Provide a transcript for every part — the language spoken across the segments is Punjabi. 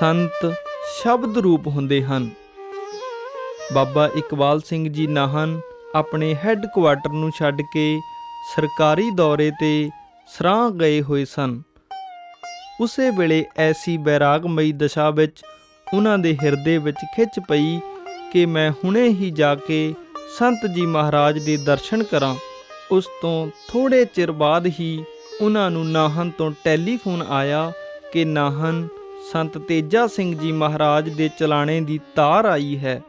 ਸੰਤ ਸ਼ਬਦ ਰੂਪ ਹੁੰਦੇ ਹਨ। ਬਾਬਾ ਇਕਬਾਲ ਸਿੰਘ ਜੀ ਨਾਹਨ ਆਪਣੇ ਹੈੱਡਕੁਆਟਰ ਨੂੰ ਛੱਡ ਕੇ ਸਰਕਾਰੀ ਦੌਰੇ ਤੇ ਸਰਾਂ ਗਏ ਹੋਏ ਸਨ। ਉਸੇ ਵੇਲੇ ਐਸੀ ਬੈਰਾਗਮਈ ਦਸ਼ਾ ਵਿੱਚ ਉਹਨਾਂ ਦੇ ਹਿਰਦੇ ਵਿੱਚ ਖਿੱਚ ਪਈ ਕਿ ਮੈਂ ਹੁਣੇ ਹੀ ਜਾ ਕੇ ਸੰਤ ਜੀ ਮਹਾਰਾਜ ਦੇ ਦਰਸ਼ਨ ਕਰਾਂ। ਉਸ ਤੋਂ ਥੋੜੇ ਚਿਰ ਬਾਅਦ ਹੀ ਉਹਨਾਂ ਨੂੰ ਨਾਹਨ ਤੋਂ ਟੈਲੀਫੋਨ ਆਇਆ ਕਿ ਨਾਹਨ ਸੰਤ ਤੇਜਾ ਸਿੰਘ ਜੀ ਮਹਾਰਾਜ ਦੇ ਚਲਾਣੇ ਦੀ ਤਾਰ ਆਈ ਹੈ।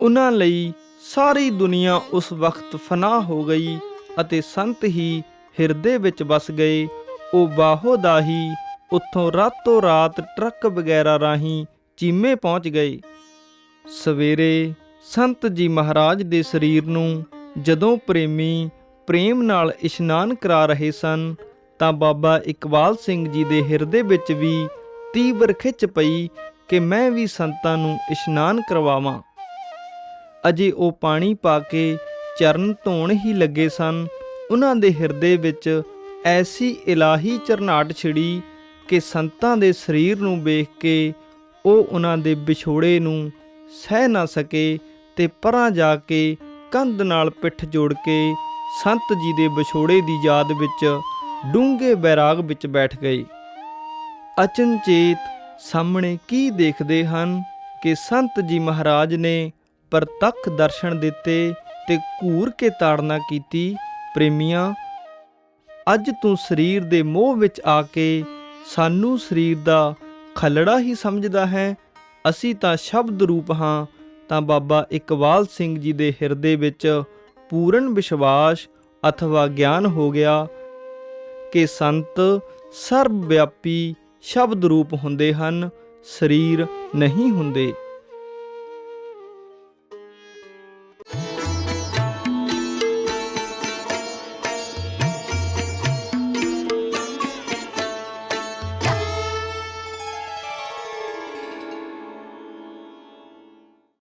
ਉਹਨਾਂ ਲਈ ਸਾਰੀ ਦੁਨੀਆ ਉਸ ਵਕਤ ਫਨਾ ਹੋ ਗਈ ਅਤੇ ਸੰਤ ਹੀ ਹਿਰਦੇ ਵਿੱਚ ਵਸ ਗਏ। ਉਹ ਬਾਹੋ ਦਾ ਹੀ ਉੱਥੋਂ ਰਾਤੋਂ ਰਾਤ ਟਰੱਕ ਵਗੈਰਾ ਰਾਹੀਂ ਚੀਮੇ ਪਹੁੰਚ ਗਏ। ਸਵੇਰੇ ਸੰਤ ਜੀ ਮਹਾਰਾਜ ਦੇ ਸਰੀਰ ਨੂੰ ਜਦੋਂ ਪ੍ਰੇਮੀ ਪ੍ਰੇਮ ਨਾਲ ਇਸ਼ਨਾਨ ਕਰਾ ਰਹੇ ਸਨ, ਤਾਂ ਬਾਬਾ ਇਕਬਾਲ ਸਿੰਘ ਜੀ ਦੇ ਹਿਰਦੇ ਵਿੱਚ ਵੀ ਤੀਬਰ ਖਿੱਚ ਪਈ ਕਿ ਮੈਂ ਵੀ ਸੰਤਾਂ ਨੂੰ ਇਸ਼ਨਾਨ ਕਰਵਾਵਾਂ। ਅਜੇ ਉਹ ਪਾਣੀ ਪਾ ਕੇ ਚਰਨ ਧੋਣ ਹੀ ਲੱਗੇ ਸਨ। ਉਹਨਾਂ ਦੇ ਹਿਰਦੇ ਵਿੱਚ ਐਸੀ ਇਲਾਹੀ ਚਰਨਾਟ ਛਿੜੀ ਕਿ ਸੰਤਾਂ ਦੇ ਸਰੀਰ ਨੂੰ ਵੇਖ ਕੇ ਉਹ ਉਹਨਾਂ ਦੇ ਵਿਛੋੜੇ ਨੂੰ ਸਹਿ ਨਾ ਸਕੇ ਤੇ ਪਰਾਂ ਜਾ ਕੇ ਕੰਧ ਨਾਲ ਪਿੱਠ ਜੋੜ ਕੇ ਸੰਤ ਜੀ ਦੇ ਵਿਛੋੜੇ ਦੀ ਯਾਦ ਵਿੱਚ ਡੂੰਘੇ ਬੈਰਾਗ ਵਿੱਚ ਬੈਠ ਗਏ। ਅਚਨਚੇਤ ਸਾਹਮਣੇ ਕੀ ਦੇਖਦੇ ਹਨ ਕਿ ਸੰਤ ਜੀ ਮਹਾਰਾਜ ਨੇ ਪ੍ਰਤੱਖ ਦਰਸ਼ਨ ਦਿੱਤੇ ਤੇ ਘੂਰ ਕੇ ਤਾੜਨਾ ਕੀਤੀ, ਪ੍ਰੇਮੀਆਂ, ਅੱਜ ਤੂੰ ਸਰੀਰ ਦੇ ਮੋਹ ਵਿੱਚ ਆ ਕੇ ਸਾਨੂੰ ਸਰੀਰ ਦਾ ਖਲੜਾ ਹੀ ਸਮਝਦਾ ਹੈ। ਅਸੀਂ ਤਾਂ ਸ਼ਬਦ ਰੂਪ ਹਾਂ, ਤਾਂ ਬਾਬਾ ਇਕਬਾਲ ਸਿੰਘ ਜੀ ਦੇ ਹਿਰਦੇ ਵਿੱਚ ਪੂਰਨ ਵਿਸ਼ਵਾਸ ਅਥਵਾ ਗਿਆਨ ਹੋ ਗਿਆ ਕਿ ਸੰਤ ਸਰਬ ਵਿਆਪੀ ਸ਼ਬਦ ਰੂਪ ਹੁੰਦੇ ਹਨ ਸਰੀਰ ਨਹੀਂ ਹੁੰਦੇ।